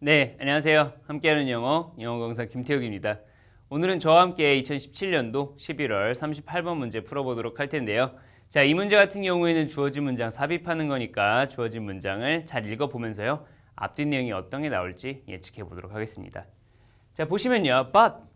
네, 안녕하세요. 함께하는 영어, 영어 강사 김태욱입니다. 오늘은 저와 함께 2017년도 11월 38번 문제 풀어보도록 할 텐데요. 자, 이 문제 같은 경우에는 주어진 문장 삽입하는 거니까 주어진 문장을 잘 읽어보면서요. 앞뒤 내용이 어떤 게 나올지 예측해 보도록 하겠습니다. 자, 보시면요. but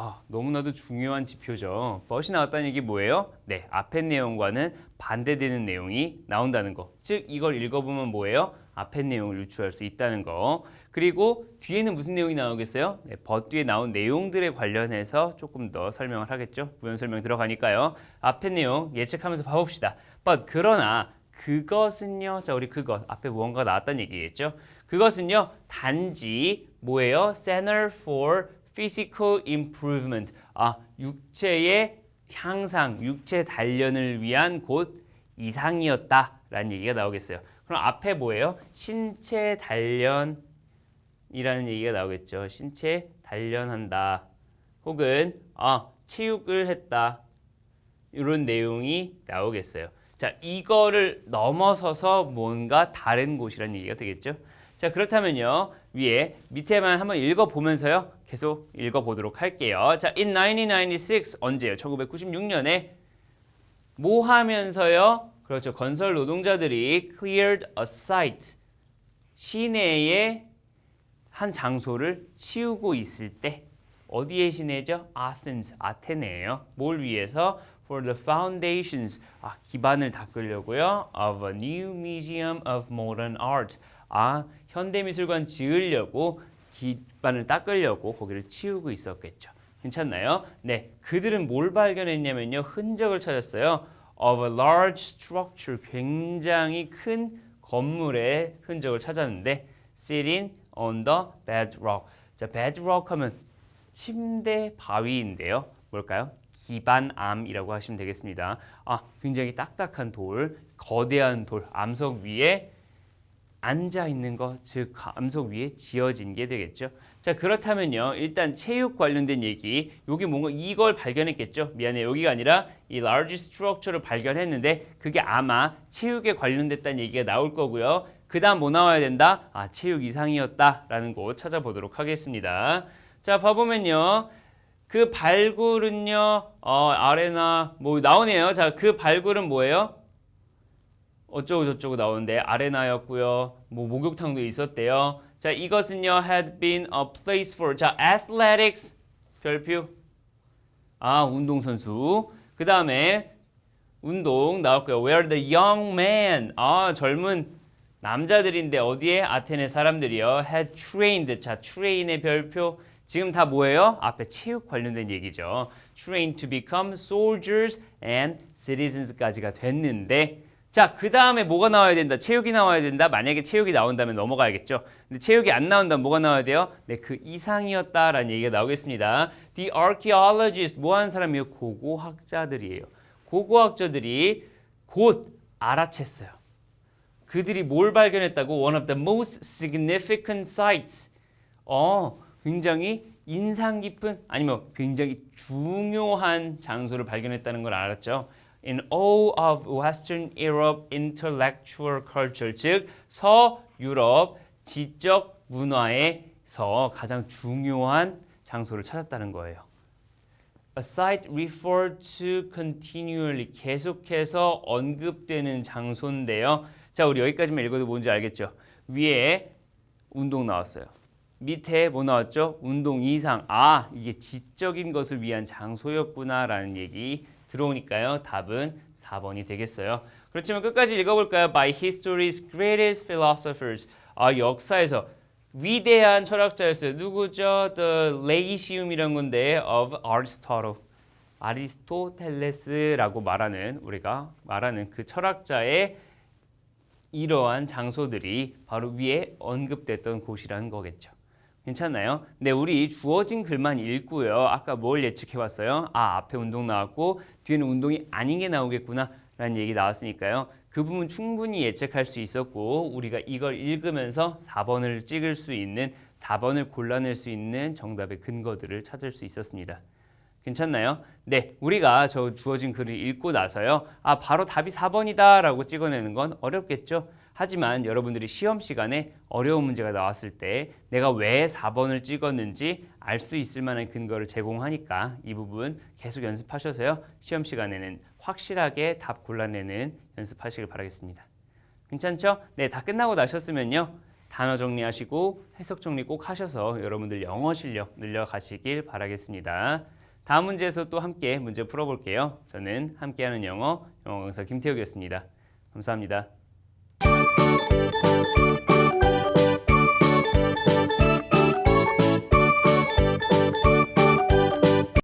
아, 너무나도 중요한 지표죠. but이 나왔다는 얘기 뭐예요? 네, 앞의 내용과는 반대되는 내용이 나온다는 거. 즉, 이걸 읽어보면 뭐예요? 앞의 내용을 유추할 수 있다는 거. 그리고 뒤에는 무슨 내용이 나오겠어요? 네, but 뒤에 나온 내용들에 관련해서 조금 더 설명을 하겠죠. 부연 설명 들어가니까요. 앞의 내용 예측하면서 봐봅시다. but 그러나 그것은요. 자, 우리 그것 앞에 무언가 나왔다는 얘기겠죠. 그것은요. 단지 뭐예요? Center for Physical Improvement. 아, 육체의 향상, 육체 단련을 위한 곳 이상이었다라는 얘기가 나오겠어요. 그럼 앞에 뭐예요? 신체 단련이라는 얘기가 나오겠죠. 신체 단련한다. 혹은 아, 체육을 했다. 이런 내용이 나오겠어요. 자, 이거를 넘어서서 뭔가 다른 곳이라는 얘기가 되겠죠. 자, 그렇다면요. 위에 밑에만 한번 읽어 보면서요. 계속 읽어 보도록 할게요. 자, in 1996 언제요? 1996년에 뭐 하면서요? 그렇죠. 건설 노동자들이 cleared a site 시내에 한 장소를 치우고 있을 때 어디의 시내죠? Athens, 아테네예요. 뭘 위해서? For the foundations, 아, 기반을 닦으려고요. Of a new museum of modern art, 아, 현대미술관 지으려고 기반을 닦으려고 거기를 치우고 있었겠죠. 괜찮나요? 네, 그들은 뭘 발견했냐면요, 흔적을 찾았어요. Of a large structure, 굉장히 큰 건물의 흔적을 찾았는데, sitting on the bedrock. 자, bedrock 하면 침대 바위인데요. 뭘까요? 기반암이라고 하시면 되겠습니다. 아, 굉장히 딱딱한 돌, 거대한 돌, 암석 위에 앉아 있는 것, 즉 암석 위에 지어진 게 되겠죠. 자, 그렇다면요. 일단 체육 관련된 얘기. 여기 뭔가 이걸 발견했겠죠. 미안해. 여기가 아니라 이 large structure를 발견했는데 그게 아마 체육에 관련됐다는 얘기가 나올 거고요. 그 다음 뭐 나와야 된다? 아, 체육 이상이었다라는 곳 찾아보도록 하겠습니다. 자, 봐보면요. 그 발굴은요. 어, 아레나 뭐 나오네요. 자, 그 발굴은 뭐예요? 어쩌고 저쩌고 나오는데 아레나였고요. 뭐 목욕탕도 있었대요. 자, 이것은요 had been a place for 자, athletics 별표. 아, 운동 선수. 그 다음에 운동 나왔고요. Where the young man. 아, 젊은 남자들인데 어디에 아테네 사람들이요. had trained. 자, train의 별표. 지금 다 뭐예요? 앞에 체육 관련된 얘기죠. trained to become soldiers and citizens까지가 됐는데 자, 그 다음에 뭐가 나와야 된다? 체육이 나와야 된다? 만약에 체육이 나온다면 넘어가야겠죠. 근데 체육이 안 나온다면 뭐가 나와야 돼요? 네, 그 이상이었다라는 얘기가 나오겠습니다. The archaeologists, 뭐 하는 사람이에요? 고고학자들이에요. 고고학자들이 곧 알아챘어요. 그들이 뭘 발견했다고? One of the most significant sites. 어, 굉장히 인상 깊은 아니면 굉장히 중요한 장소를 발견했다는 걸 알았죠. In all of Western Europe intellectual culture, 즉 서유럽 지적 문화에서 가장 중요한 장소를 찾았다는 거예요. A site referred to continually 계속해서 언급되는 장소인데요. 자, 우리 여기까지만 읽어도 뭔지 알겠죠? 위에 운동 나왔어요. 밑에 뭐 나왔죠? 운동 이상. 아, 이게 지적인 것을 위한 장소였구나라는 얘기 들어오니까요. 답은 4번이 되겠어요. 그렇지만 끝까지 읽어볼까요? By history's greatest philosophers. 아, 역사에서 위대한 철학자였어요. 누구죠? The Lyceum이란 건데 of Aristotle. 아리스토텔레스라고 말하는 우리가 말하는 그 철학자의 이러한 장소들이 바로 위에 언급됐던 곳이라는 거겠죠. 괜찮나요? 네, 우리 주어진 글만 읽고요. 아까 뭘 예측해봤어요? 아, 앞에 운동 나왔고 뒤에는 운동이 아닌 게 나오겠구나 라는 얘기 나왔으니까요. 그 부분 충분히 예측할 수 있었고 우리가 이걸 읽으면서 4번을 찍을 수 있는 4번을 골라낼 수 있는 정답의 근거들을 찾을 수 있었습니다. 괜찮나요? 네, 우리가 저 주어진 글을 읽고 나서요. 아, 바로 답이 4번이다 라고 찍어내는 건 어렵겠죠? 하지만 여러분들이 시험 시간에 어려운 문제가 나왔을 때 내가 왜 4번을 찍었는지 알 수 있을 만한 근거를 제공하니까 이 부분 계속 연습하셔서요. 시험 시간에는 확실하게 답 골라내는 연습하시길 바라겠습니다. 괜찮죠? 네, 다 끝나고 나셨으면요. 단어 정리하시고 해석 정리 꼭 하셔서 여러분들 영어 실력 늘려가시길 바라겠습니다. 다음 문제에서 또 함께 문제 풀어볼게요. 저는 함께하는 영어 영어 강사 김태욱이었습니다. 감사합니다.